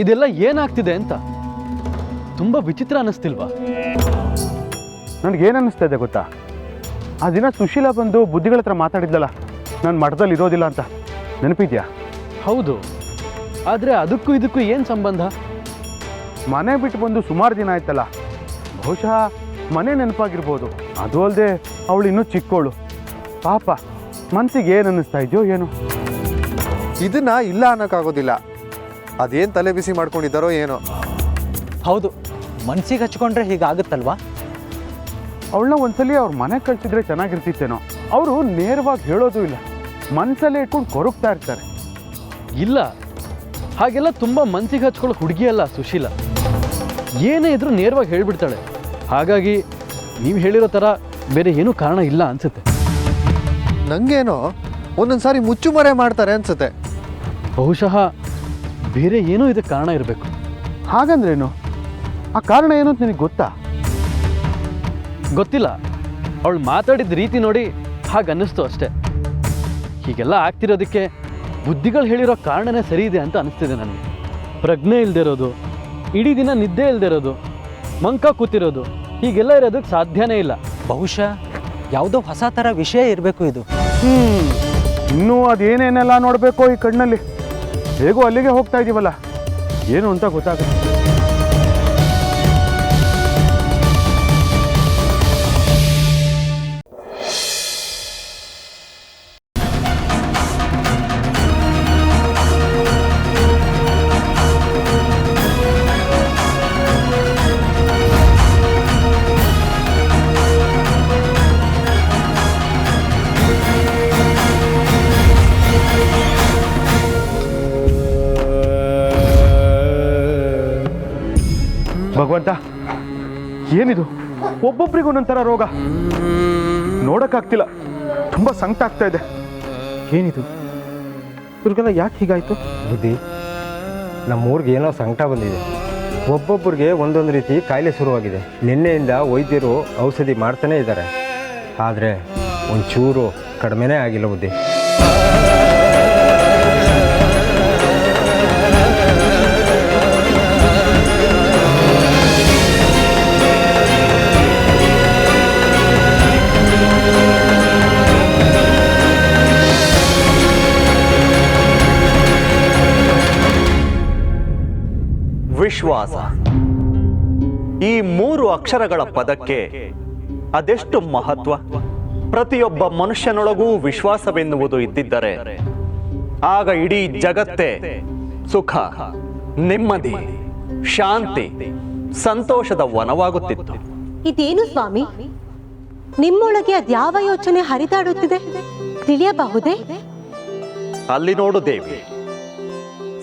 ಇದೆಲ್ಲ ಏನಾಗ್ತಿದೆ ಅಂತ ತುಂಬ ವಿಚಿತ್ರ ಅನ್ನಿಸ್ತಿಲ್ವಾ ನನಗೇನು ಅನ್ನಿಸ್ತಾ ಇದೆ ಗೊತ್ತಾ? ಆ ದಿನ ಸುಶೀಲಾ ಬಂದು ಬುದ್ಧಿಗಳ ಹತ್ರ ಮಾತಾಡಿದ್ಲಲ್ಲ ನಾನು ಮಠದಲ್ಲಿ ಇರೋದಿಲ್ಲ ಅಂತ. ನೆನಪಿದ್ಯಾ? ಹೌದು. ಆದರೆ ಅದಕ್ಕೂ ಇದಕ್ಕೂ ಏನು ಸಂಬಂಧ? ಮನೆ ಬಿಟ್ಟು ಬಂದು ಸುಮಾರು ದಿನ ಆಯ್ತಲ್ಲ ಬಹುಶಃ ಮನೆ ನೆನಪಾಗಿರ್ಬೋದು. ಅದು ಅಲ್ಲದೆ ಅವಳು ಇನ್ನೂ ಚಿಕ್ಕವಳು ಪಾಪ ಮನಸ್ಸಿಗೆ ಏನು ಅನ್ನಿಸ್ತಾ ಇದೆಯೋ ಏನು. ಇದನ್ನ ಇಲ್ಲ ಅನ್ನೋಕ್ಕಾಗೋದಿಲ್ಲ. ಅದೇನು ತಲೆ ಬಿಸಿ ಮಾಡ್ಕೊಂಡಿದ್ದಾರೋ ಏನೋ. ಹೌದು ಮನ್ಸಿಗೆ ಹಚ್ಕೊಂಡ್ರೆ ಹೀಗಾಗುತ್ತಲ್ವಾ? ಅವಳನ್ನ ಒಂದ್ಸಲಿ ಅವ್ರ ಮನೆ ಕಳ್ಸಿದ್ರೆ ಚೆನ್ನಾಗಿರ್ತಿತ್ತೇನೋ. ಅವರು ನೇರವಾಗಿ ಹೇಳೋದು ಇಲ್ಲ. ಮನಸ್ಸಲ್ಲೇ ಇಟ್ಕೊಂಡು ಕೊರಗ್ತಾ ಇರ್ತಾರೆ. ಇಲ್ಲ. ಹಾಗೆಲ್ಲ ತುಂಬ ಮನ್ಸಿಗೆ ಹಚ್ಕೊಳ್ಳೋ ಹುಡುಗಿ ಅಲ್ಲ ಸುಶೀಲ. ಏನೇ ಇದ್ರೂ ನೇರವಾಗಿ ಹೇಳ್ಬಿಡ್ತಾಳೆ. ಹಾಗಾಗಿ ನೀವು ಹೇಳಿರೋ ಥರ ಬೇರೆ ಏನೂ ಕಾರಣ ಇಲ್ಲ ಅನ್ಸುತ್ತೆ. ನನಗೇನೋ ಒಂದೊಂದು ಸಾರಿ ಮುಚ್ಚುಮರೆ ಮಾಡ್ತಾರೆ ಅನ್ಸುತ್ತೆ. ಬಹುಶಃ ಬೇರೆ ಏನೋ ಇದಕ್ಕೆ ಕಾರಣ ಇರಬೇಕು. ಹಾಗಂದ್ರೇನು? ಆ ಕಾರಣ ಏನು ಅಂತ ನಿನಗೆ ಗೊತ್ತಾ? ಗೊತ್ತಿಲ್ಲ. ಅವಳು ಮಾತಾಡಿದ ರೀತಿ ನೋಡಿ ಹಾಗೆ ಅನ್ನಿಸ್ತು ಅಷ್ಟೇ. ಹೀಗೆಲ್ಲ ಆಗ್ತಿರೋದಕ್ಕೆ ಬುದ್ಧಿಗಳು ಹೇಳಿರೋ ಕಾರಣನೇ ಸರಿ ಇದೆ ಅಂತ ಅನಿಸ್ತಿದೆ ನನಗೆ. ಪ್ರಜ್ಞೆ ಇಲ್ದಿರೋದು ಇಡೀ ದಿನ ನಿದ್ದೆ ಇಲ್ದಿರೋದು ಮಂಕ ಕೂತಿರೋದು ಹೀಗೆಲ್ಲ ಇರೋದಕ್ಕೆ ಸಾಧ್ಯನೇ ಇಲ್ಲ. ಬಹುಶಃ ಯಾವುದೋ ಹೊಸ ಥರ ವಿಷಯ ಇರಬೇಕು ಇದು. ಹ್ಞೂ ಇನ್ನೂ ಅದೇನೇನೆಲ್ಲ ನೋಡಬೇಕು ಈ ಕಣ್ಣಲ್ಲಿ? ಹೇಗೋ ಅಲ್ಲಿಗೆ ಹೋಗ್ತಾ ಇದ್ದೀವಲ್ಲ ಏನು ಅಂತ ಗೊತ್ತಾಗುತ್ತೆ ಭಗವಂತ ಏನಿದು? ಒಬ್ಬೊಬ್ಬರಿಗೂ ಒಂದೊಂಥರ ರೋಗ. ನೋಡೋಕ್ಕಾಗ್ತಿಲ್ಲ. ತುಂಬ ಸಂಕಟ ಆಗ್ತಾ ಇದೆ. ಏನಿದು? ಇವ್ರಿಗೆಲ್ಲ ಯಾಕೆ ಹೀಗಾಯಿತು? ಬುದ್ಧಿ, ನಮ್ಮೂರಿಗೆ ಏನೋ ಸಂಕಟ ಬಂದಿದೆ. ಒಬ್ಬೊಬ್ಬರಿಗೆ ಒಂದೊಂದು ರೀತಿ ಕಾಯಿಲೆ ಶುರುವಾಗಿದೆ. ನಿನ್ನೆಯಿಂದ ವೈದ್ಯರು ಔಷಧಿ ಮಾಡ್ತಾನೇ ಇದ್ದಾರೆ. ಆದರೆ ಒಂಚೂರು ಕಡಿಮೆನೇ ಆಗಿಲ್ಲ ಬುದ್ಧಿ. ವಿಶ್ವಾಸ. ಈ ಮೂರು ಅಕ್ಷರಗಳ ಪದಕ್ಕೆ ಅದೆಷ್ಟು ಮಹತ್ವ? ಪ್ರತಿಯೊಬ್ಬ ಮನುಷ್ಯನೊಳಗೂ ವಿಶ್ವಾಸವೆನ್ನುವುದು ಇದ್ದಿದ್ದರೆ ಆಗ ಇಡೀ ಜಗತ್ತೇ ಸುಖ ನೆಮ್ಮದಿ ಶಾಂತಿ ಸಂತೋಷದ ವನವಾಗುತ್ತಿತ್ತು. ಇದೇನು ಸ್ವಾಮಿ? ನಿಮ್ಮೊಳಗೆ ಅದ್ಯಾವ ಯೋಚನೆ ಹರಿದಾಡುತ್ತಿದೆ? ತಿಳಿಯಬಹುದೇ? ಅಲ್ಲಿ ನೋಡು ದೇವಿ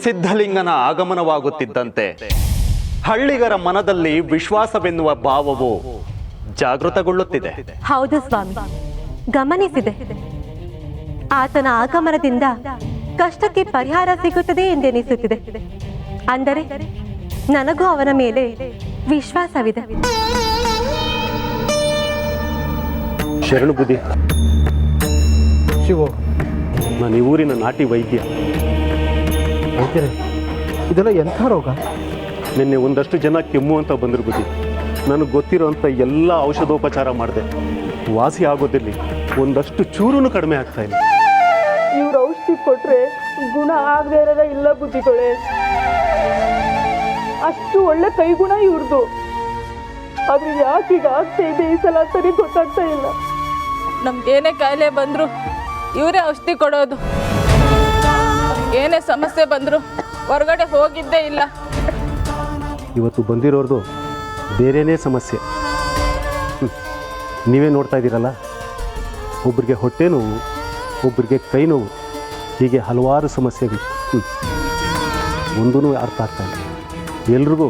ಸಿದ್ಧಲಿಂಗನ ಆಗಮನವಾಗುತ್ತಿದ್ದಂತೆ ಹಳ್ಳಿಗರ ಮನದಲ್ಲಿ ವಿಶ್ವಾಸವೆನ್ನುವ ಭಾವವು ಜಾಗೃತಗೊಳ್ಳುತ್ತಿದೆ. ಹೌದು ಸ್ವಾಮಿ. ಗಮನಿಸಿದೆ. ಆತನ ಆಗಮನದಿಂದ ಕಷ್ಟಕ್ಕೆ ಪರಿಹಾರ ಸಿಗುತ್ತದೆ ಎಂದೆನಿಸುತ್ತಿದೆ. ಅಂದರೆ ನನಗೂ ಅವನ ಮೇಲೆ ವಿಶ್ವಾಸವಿದೆ. ಶರಣು ಬುದ್ಧಿ. ಶಿವ. ನಾನು ಈ ಊರಿನ ನಾಟಿ ವೈದ್ಯ. ವೈದ್ಯರೇ ಇದೆಲ್ಲ ಎಂಥ ರೋಗ? ನಿನ್ನೆ ಒಂದಷ್ಟು ಜನ ಕೆಮ್ಮು ಅಂತ ಬಂದರು ಬುದ್ಧಿ ನನಗೆ ಗೊತ್ತಿರೋಂಥ ಎಲ್ಲ ಔಷಧೋಪಚಾರ ಮಾಡಿದೆ. ವಾಸಿ ಆಗೋದಿರಲಿ ಒಂದಷ್ಟು ಚೂರು ಕಡಿಮೆ ಆಗ್ತಾ ಇಲ್ಲ. ಇವ್ರ ಔಷಧಿ ಕೊಟ್ಟರೆ ಗುಣ ಆಗದೆ ಇರೋದ ಇಲ್ಲ ಬುದ್ಧಿಗಳೇ. ಅಷ್ಟು ಒಳ್ಳೆ ಕೈಗುಣ ಇವ್ರದ್ದು ಆದ್ರೆ ಯಾಕೆ ಈಗ ಆಗ್ತಾ ಇದೆ ಈ ಸಲ ಸರಿ ಗೊತ್ತಾಗ್ತಾ ಇಲ್ಲ. ನಮ್ಗೇನೇ ಕಾಯಿಲೆ ಬಂದ್ರು ಇವರೇ ಔಷಧಿ ಕೊಡೋದು. ಏನೇ ಸಮಸ್ಯೆ ಬಂದ್ರು ಹೊರಗಡೆ ಹೋಗಿದ್ದೇ ಇಲ್ಲ. ಇವತ್ತು ಬಂದಿರೋರ್ದು ಬೇರೆನೇ ಸಮಸ್ಯೆ. ನೀವೇ ನೋಡ್ತಾ ಇದ್ದೀರಲ್ಲ? ಒಬ್ಬರಿಗೆ ಹೊಟ್ಟೆ ನೋವು ಒಬ್ಬರಿಗೆ ಕೈ ನೋವು ಹೀಗೆ ಹಲವಾರು ಸಮಸ್ಯೆಗಳು. ಒಂದೂ ಅರ್ಥ ಆಗ್ತಾ ಇಲ್ಲ. ಎಲ್ರಿಗೂ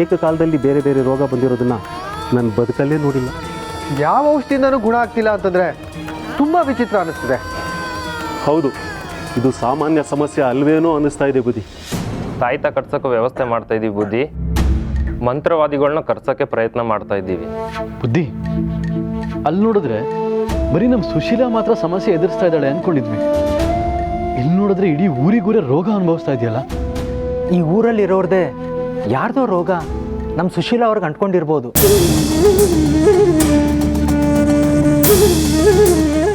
ಏಕಕಾಲದಲ್ಲಿ ಬೇರೆ ಬೇರೆ ರೋಗ ಬಂದಿರೋದನ್ನು ನಾನು ಬದುಕಲ್ಲೇ ನೋಡಿಲ್ಲ. ಯಾವ ಔಷಧಿಯಿಂದನೂ ಗುಣ ಆಗ್ತಿಲ್ಲ ಅಂತಂದರೆ ತುಂಬ ವಿಚಿತ್ರ ಅನಿಸ್ತಿದೆ. ಹೌದು. ಇದು ಸಾಮಾನ್ಯ ಸಮಸ್ಯೆ ಅಲ್ವೇನೋ ಅನ್ನಿಸ್ತಾ ಇದೆ ಬುದ್ಧಿ. ತಾಯ್ತ ಕಟ್ಸೋಕ್ಕೂ ವ್ಯವಸ್ಥೆ ಮಾಡ್ತಾ ಇದ್ದೀವಿ ಬುದ್ಧಿ. ಮಂತ್ರವಾದಿಗಳನ್ನ ಕರ್ಸೋಕ್ಕೆ ಪ್ರಯತ್ನ ಮಾಡ್ತಾ ಇದ್ದೀವಿ. ಬುದ್ಧಿ ಅಲ್ಲಿ ನೋಡಿದ್ರೆ ಬರೀ ನಮ್ಮ ಸುಶೀಲಾ ಮಾತ್ರ ಸಮಸ್ಯೆ ಎದುರಿಸ್ತಾ ಇದ್ದಾಳೆ ಅಂದ್ಕೊಂಡಿದ್ವಿ ಇಲ್ಲಿ ನೋಡಿದ್ರೆ ಇಡೀ ಊರಿಗೂರೇ ರೋಗ ಅನುಭವಿಸ್ತಾ ಇದೆಯಲ್ಲ? ಈ ಊರಲ್ಲಿ ಇರೋರ್ದೇ ಯಾರ್ದೋ ರೋಗ ನಮ್ಮ ಸುಶೀಲಾ ಅವ್ರಿಗೆ ಅಂಟ್ಕೊಂಡಿರ್ಬೋದು.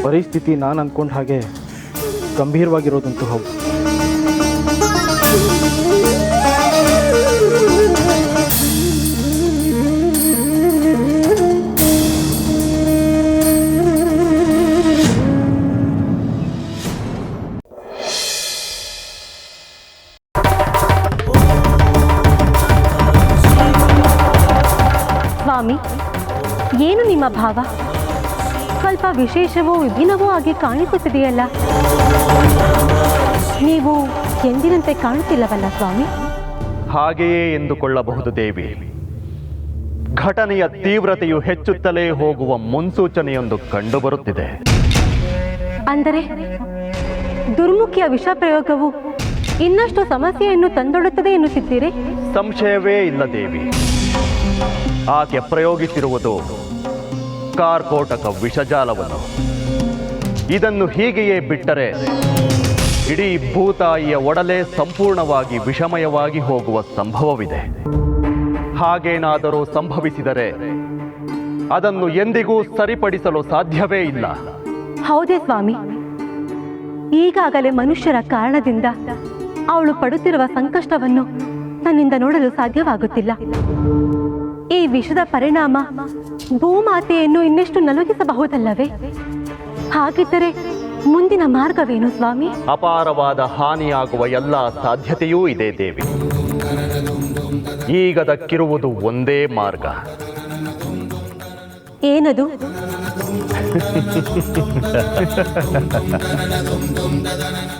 ಪರಿಸ್ಥಿತಿ ನಾನು ಅಂದ್ಕೊಂಡ ಹಾಗೆ ಗಂಭೀರವಾಗಿರೋದಂತೂ ಹೌದು. ಸ್ವಾಮಿ. ಏನು ನಿಮ್ಮ ಭಾವ? ಸ್ವಲ್ಪ ವಿಶೇಷವೋ ವಿಭಿನ್ನವೋ ಆಗಿ ಕಾಣಿಸುತ್ತಿದೆಯಲ್ಲ? ನೀವು ಎಂದಿನಂತೆ ಕಾಣುತ್ತಿಲ್ಲವಲ್ಲ ಸ್ವಾಮಿ? ಹಾಗೆಯೇ ಎಂದುಕೊಳ್ಳಬಹುದು ದೇವಿ. ಘಟನೆಯ ತೀವ್ರತೆಯು ಹೆಚ್ಚುತ್ತಲೇ ಹೋಗುವ ಮುನ್ಸೂಚನೆಯೊಂದು ಕಂಡುಬರುತ್ತಿದೆ. ಅಂದರೆ ದುರ್ಮುಖಿಯ ವಿಷ ಪ್ರಯೋಗವು ಇನ್ನಷ್ಟು ಸಮಸ್ಯೆಯನ್ನು ತಂದೊಡುತ್ತದೆ ಎನ್ನುತ್ತಿದ್ದೀರಿ? ಸಂಶಯವೇ ಇಲ್ಲ ದೇವಿ. ಆಕೆ ಪ್ರಯೋಗಿಸಿರುವುದು ಕಾರ್ಕೋಟಕ ವಿಷಜಾಲವನ್ನು. ಇದನ್ನು ಹೀಗೆಯೇ ಬಿಟ್ಟರೆ ಇಡೀ ಭೂತಾಯಿಯ ಒಡಲೆ ಸಂಪೂರ್ಣವಾಗಿ ವಿಷಮಯವಾಗಿ ಹೋಗುವ ಸಂಭವವಿದೆ. ಹಾಗೇನಾದರೂ ಸಂಭವಿಸಿದರೆ ಅದನ್ನು ಎಂದಿಗೂ ಸರಿಪಡಿಸಲು ಸಾಧ್ಯವೇ ಇಲ್ಲ. ಹೌದೇ ಸ್ವಾಮಿ. ಈಗಾಗಲೇ ಮನುಷ್ಯರ ಕಾರಣದಿಂದ ಅವಳು ಪಡುತ್ತಿರುವ ಸಂಕಷ್ಟವನ್ನು ನನ್ನಿಂದ ನೋಡಲು ಸಾಧ್ಯವಾಗುತ್ತಿಲ್ಲ. ಈ ವಿಷದ ಪರಿಣಾಮ ಭೂಮಾತೆಯನ್ನು ಇನ್ನೆಷ್ಟು ನಲುಗಿಸಬಹುದಲ್ಲವೇ? ಹಾಗಿದ್ದರೆ ಮುಂದಿನ ಮಾರ್ಗವೇನು ಸ್ವಾಮಿ? ಅಪಾರವಾದ ಹಾನಿಯಾಗುವ ಎಲ್ಲ ಸಾಧ್ಯತೆಯೂ ಇದೆ ದೇವಿ. ಈಗ ದಕ್ಕಿರುವುದು ಒಂದೇ ಮಾರ್ಗ. ಏನದು?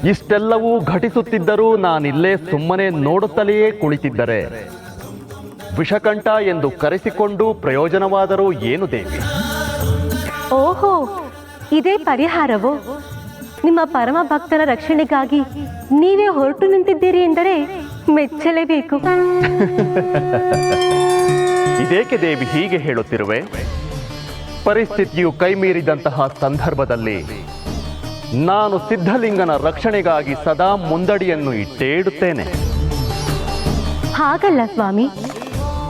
ಇಷ್ಟೆಲ್ಲವೂ ಘಟಿಸುತ್ತಿದ್ದರೂ ನಾನಿಲ್ಲೇ ಸುಮ್ಮನೆ ನೋಡುತ್ತಲೆಯೇ ಕುಳಿತಿದ್ದರೆ. ವಿಷಕಂಠ ಎಂದು ಕರೆಸಿಕೊಂಡು ಪ್ರಯೋಜನವಾದರೂ ಏನು ದೇವಿ? ಓಹೋ ಇದೇ ಪರಿಹಾರವೋ? ನಿಮ್ಮ ಪರಮ ಭಕ್ತರ ರಕ್ಷಣೆಗಾಗಿ ನೀವೇ ಹೊರಟು ನಿಂತಿದ್ದೀರಿ ಎಂದರೆ ಮೆಚ್ಚಲೇಬೇಕು. ಇದೇಕೆ ದೇವಿ ಹೀಗೆ ಹೇಳುತ್ತಿರುವೆ? ಪರಿಸ್ಥಿತಿಯು ಕೈಮೀರಿದಂತಹ ಸಂದರ್ಭದಲ್ಲಿ ನಾನು ಸಿದ್ಧಲಿಂಗನ ರಕ್ಷಣೆಗಾಗಿ ಸದಾ ಮುಂದಡಿಯನ್ನು ಇಟ್ಟೇ ಇಡುತ್ತೇನೆ ಹಾಗಲ್ಲ ಸ್ವಾಮಿ.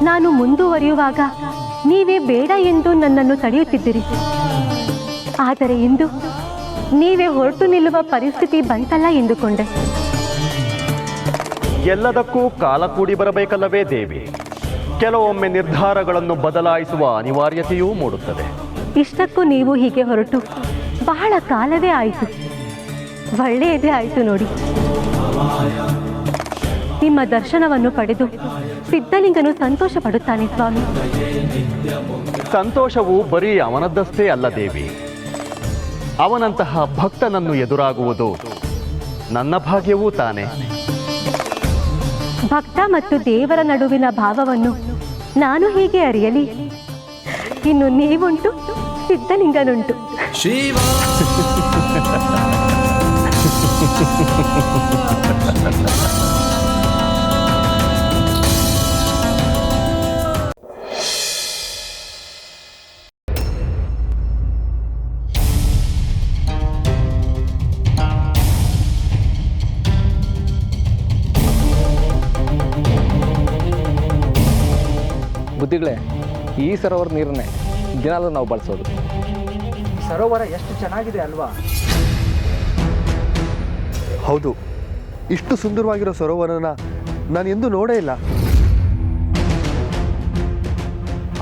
ನಾನು ಮುಂದುವರಿಯುವಾಗ ನೀವೇ ಬೇಡ ಎಂದು ನನ್ನನ್ನು ತಡೆಯುತ್ತಿದ್ದಿರಿ. ಆದರೆ ಇಂದು ನೀವೇ ಹೊರಟು ನಿಲ್ಲುವ ಪರಿಸ್ಥಿತಿ ಬಂತಲ್ಲ ಎಂದುಕೊಂಡೆ. ಎಲ್ಲದಕ್ಕೂ ಕಾಲ ಕೂಡಿ ಬರಬೇಕಲ್ಲವೇ ದೇವಿ? ಕೆಲವೊಮ್ಮೆ ನಿರ್ಧಾರಗಳನ್ನು ಬದಲಾಯಿಸುವ ಅನಿವಾರ್ಯತೆಯೂ ಮೂಡುತ್ತದೆ. ಇಷ್ಟಕ್ಕೂ ನೀವು ಹೀಗೆ ಹೊರಟು. ಬಹಳ ಕಾಲವೇ ಆಯಿತು. ಒಳ್ಳೆಯದೇ ಆಯಿತು ನೋಡಿ. ನಿಮ್ಮ ದರ್ಶನವನ್ನು ಪಡೆದು ಸಿದ್ಧಲಿಂಗನು ಸಂತೋಷ ಪಡುತ್ತಾನೆ ಸ್ವಾಮಿ. ಸಂತೋಷವು ಬರೀ ಅವನದ್ದಷ್ಟೇ ಅಲ್ಲ ದೇವಿ. ಅವನಂತಹ ಭಕ್ತನನ್ನು ಎದುರಾಗುವುದು ನನ್ನ ಭಾಗ್ಯವೂ ತಾನೆ. ಭಕ್ತ ಮತ್ತು ದೇವರ ನಡುವಿನ ಭಾವವನ್ನು ನಾನು ಹೀಗೆ ಅರಿಯಲಿ? ಇನ್ನು ನೀವುಂಟು ಸಿದ್ಧಲಿಂಗನುಂಟು. ಬುದ್ಧಿಗಳೇ ಈ ಸರೋವರ ನೀರನ್ನೇ ದಿನಾಲೂ ನಾವು ಬಳಸೋದು. ಸರೋವರ ಎಷ್ಟು ಚೆನ್ನಾಗಿದೆ ಅಲ್ವಾ? ಹೌದು. ಇಷ್ಟು ಸುಂದರವಾಗಿರೋ ಸರೋವರನ ನಾನು ಎಂದೂ ನೋಡೇ ಇಲ್ಲ.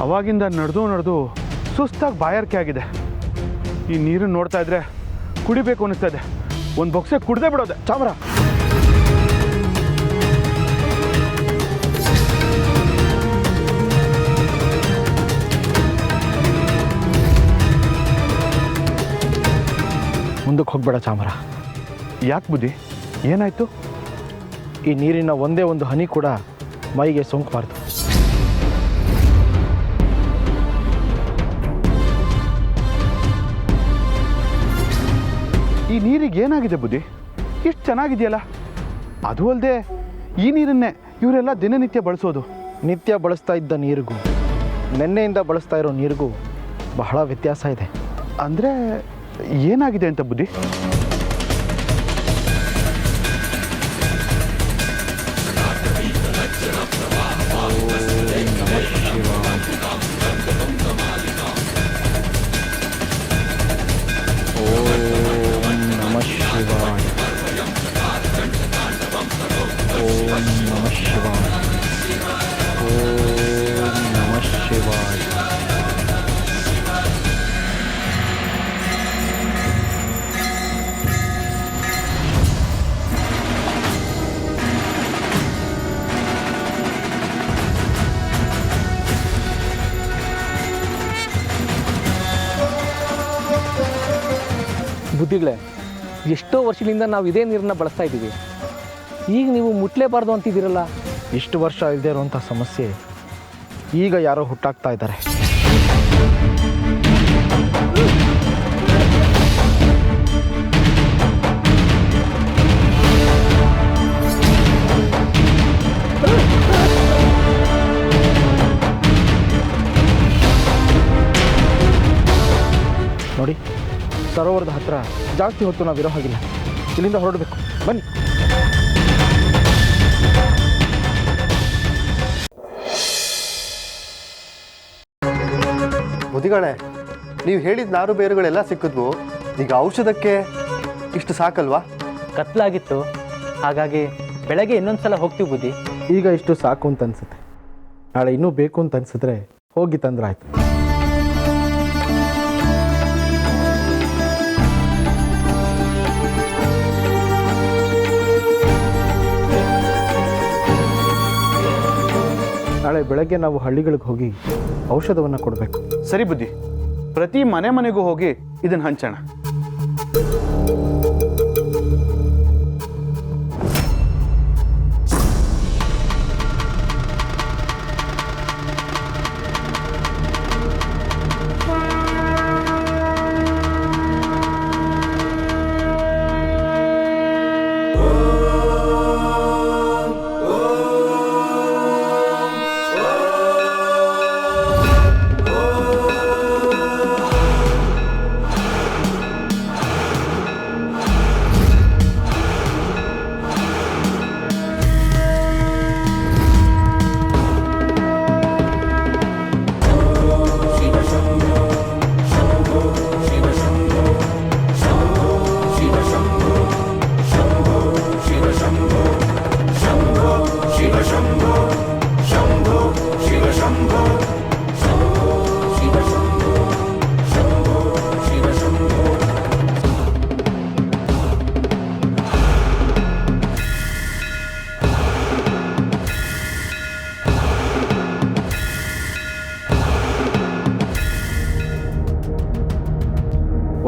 ಅವಾಗಿಂದ ನಡೆದು ನಡೆದು ಸುಸ್ತಾಗಿ ಬಾಯಾರಿಕೆ ಆಗಿದೆ. ಈ ನೀರನ್ನು ನೋಡ್ತಾ ಇದ್ರೆ ಕುಡಿಬೇಕು ಅನಿಸ್ತಾ ಇದೆ. ಒಂದು ಬೊಕ್ಸೆ ಕುಡ್ದೇ ಬಿಡೋದೆ. ಚಾಮರ! ಮುಂದಕ್ಕೆ ಹೋಗ್ಬೇಡ ಚಾಮರ. ಯಾಕೆ ಬುದ್ಧಿ? ಏನಾಯ್ತು? ಈ ನೀರಿನ ಒಂದೇ ಒಂದು ಹನಿ ಕೂಡ ಮೈಗೆ ಸೋಂಕಬಾರ್ದು. ಈ ನೀರಿಗೆ ಏನಾಗಿದೆ ಬುದ್ಧಿ? ಎಷ್ಟು ಚೆನ್ನಾಗಿದೆಯಲ್ಲ? ಅದು ಅಲ್ಲದೆ ಈ ನೀರನ್ನೇ ಇವರೆಲ್ಲ ದಿನನಿತ್ಯ ಬಳಸೋದು. ನಿತ್ಯ ಬಳಸ್ತಾ ಇದ್ದ ನೀರಿಗೂ ನೆನ್ನೆಯಿಂದ ಬಳಸ್ತಾ ಇರೋ ನೀರಿಗೂ ಬಹಳ ವ್ಯತ್ಯಾಸ ಇದೆ. ಅಂದರೆ ಏನಾಗಿದೆ ಅಂತ ಬುದ್ಧಿ? ಎಷ್ಟೋ ವರ್ಷಗಳಿಂದ ನಾವು ಇದೇ ನೀರನ್ನ ಬಳಸ್ತಾ ಇದ್ದೀವಿ. ಈಗ ನೀವು ಮುಟ್ಲೇಬಾರ್ದು ಅಂತಿದ್ದೀರಲ್ಲ? ಇಷ್ಟು ವರ್ಷ ಇಲ್ಲದೆ ಇರುವಂಥ ಸಮಸ್ಯೆ ಈಗ ಯಾರೋ ಹುಟ್ಟಾಗ್ತಾ ಇದ್ದಾರೆ. ನೋಡಿ. ಸರೋವರದ ಹತ್ರ ಜಾಸ್ತಿ ಹೊತ್ತು ನಾವು ಇರೋ ಹಾಗಿಲ್ಲ ಇಲ್ಲಿಂದ ಹೊರಡಬೇಕು. ಬನ್ನಿ. ಮುದಿಗಳೇ ನೀವು ಹೇಳಿದ ನಾರು ಬೇರುಗಳೆಲ್ಲ ಸಿಕ್ಕಿದ್ವು. ಈಗ ಔಷಧಕ್ಕೆ ಇಷ್ಟು ಸಾಕಲ್ವಾ? ಕತ್ಲಾಗಿತ್ತು. ಹಾಗಾಗಿ ಬೆಳಗ್ಗೆ ಇನ್ನೊಂದ್ಸಲ ಹೋಗ್ತೀವಿ ಬುದ್ಧಿ. ಈಗ ಇಷ್ಟು ಸಾಕು ಅಂತ ಅನ್ಸುತ್ತೆ. ನಾಳೆ ಇನ್ನೂ ಬೇಕು ಅಂತ ಅನ್ಸಿದ್ರೆ ಹೋಗಿ ತಂದ್ರಾಯ್ತು. ನಾಳೆ ಬೆಳಗ್ಗೆ ನಾವು ಹಳ್ಳಿಗಳಿಗೆ ಹೋಗಿ ಔಷಧವನ್ನು ಕೊಡಬೇಕು. ಸರಿ ಬುದ್ಧಿ. ಪ್ರತಿ ಮನೆ ಮನೆಗೂ ಹೋಗಿ ಇದನ್ನು ಹಂಚೋಣ.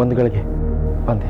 ಒಂದು ಗಳಿಗೆ ಬಂದೆ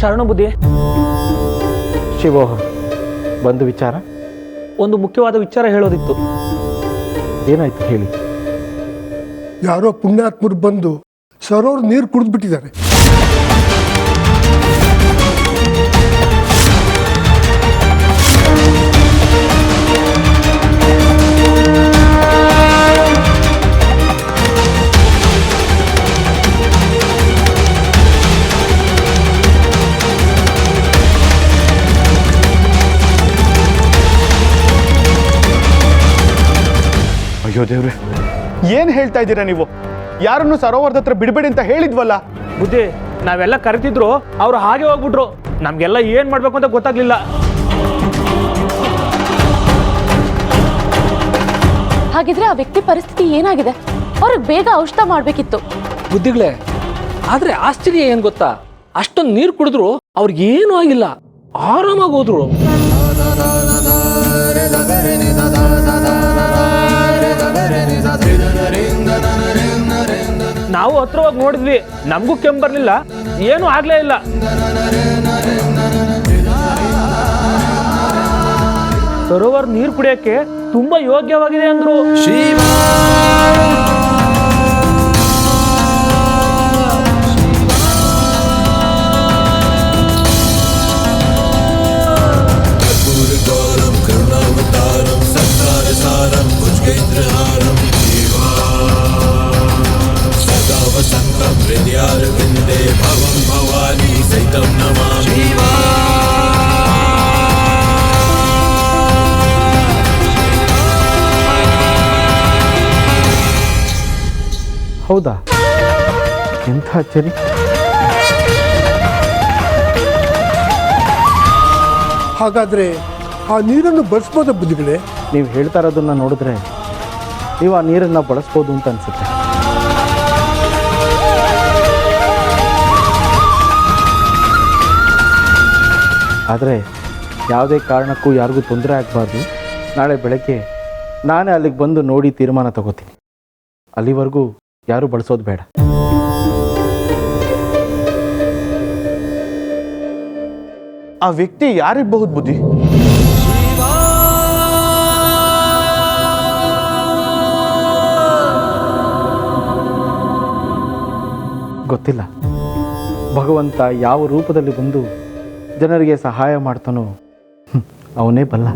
ಶರಣ ಬುದ್ಧಿ. ಶಿವೋಹ ಬಂದು ವಿಚಾರ? ಒಂದು ಮುಖ್ಯವಾದ ವಿಚಾರ ಹೇಳೋದಿತ್ತು. ಏನಾಯ್ತು ಹೇಳಿ? ಯಾರೋ ಪುಣ್ಯಾತ್ಮರು ಬಂದು ಸರೋರು ನೀರು ಕುಡಿದ್ಬಿಟ್ಟಿದ್ದಾರೆ. ಅಯ್ಯೋ ದೇವ್ರೆ. ಏನು ಹೇಳ್ತಾ ಇದ್ದೀರಾ ನೀವು? ಯಾರನ್ನು ಸರೋವರದ ಹತ್ರ ಬಿಡಬೇಡಿ ಅಂತ ಹೇಳಿದ್ವಲ್ಲ? ಬುದ್ಧಿ ನಾವೆಲ್ಲ ಕರೆತಿದ್ರು ಅವ್ರು ಹಾಗೆ ಹೋಗ್ಬಿಟ್ರು. ನಮಗೆಲ್ಲ ಏನು ಮಾಡಬೇಕು ಅಂತ ಗೊತ್ತಾಗ್ಲಿಲ್ಲ. ಹಾಗಿದ್ರೆ ಆ ವ್ಯಕ್ತಿ ಪರಿಸ್ಥಿತಿ ಏನಾಗಿದೆ? ಅವ್ರಿಗೆ ಬೇಗ ಔಷಧ ಮಾಡಬೇಕಿತ್ತು. ಬುದ್ಧಿಗಳೇ ಆದ್ರೆ ಆಶ್ಚರ್ಯ ಏನ್ ಗೊತ್ತಾ? ಅಷ್ಟೊಂದು ನೀರು ಕುಡಿದ್ರು ಅವ್ರಿಗೇನು ಆಗಿಲ್ಲ. ಆರಾಮಾಗಿ ಹೋದ್ರು. ನಾವು ಹತ್ರ ಹೋಗಿ ನೋಡಿದ್ವಿ. ನಮಗೂ ಕೆಮ್ಮು ಬರಲಿಲ್ಲ. ಏನೂ ಆಗ್ಲೇ ಇಲ್ಲ. ಸರೋವರ್ ನೀರು ಕುಡಿಯೋಕ್ಕೆ ತುಂಬ ಯೋಗ್ಯವಾಗಿದೆ ಅಂದ್ರು. ಹೌದಾ? ಎಂಥ ಅಚ್ಚರಿ? ಹಾಗಾದ್ರೆ ಆ ನೀರನ್ನು ಬಳಸ್ಬೋದ ಬುದ್ಧಿಗಳೇ? ನೀವು ಹೇಳ್ತಾ ಇರೋದನ್ನ ನೋಡಿದ್ರೆ ನೀವು ಆ ನೀರನ್ನು ಬಳಸ್ಬೋದು ಅಂತ ಅನಿಸುತ್ತೆ. ಆದರೆ ಯಾವುದೇ ಕಾರಣಕ್ಕೂ ಯಾರಿಗೂ ತೊಂದರೆ ಆಗಬಾರ್ದು. ನಾಳೆ ಬೆಳಗ್ಗೆ ನಾನೇ ಅಲ್ಲಿಗೆ ಬಂದು ನೋಡಿ ತೀರ್ಮಾನ ತಗೋತೀನಿ. ಅಲ್ಲಿವರೆಗೂ ಯಾರೂ ಬಳಸೋದು ಬೇಡ. ಆ ವ್ಯಕ್ತಿ ಯಾರಿಗಬಹುದು ಬುದ್ಧಿ? ಗೊತ್ತಿಲ್ಲ. ಭಗವಂತ ಯಾವ ರೂಪದಲ್ಲಿ ಬಂದು ಜನರಿಗೆ ಸಹಾಯ ಮಾಡ್ತಾನೋ? ಅವನೇ ಬಲ್ಲ.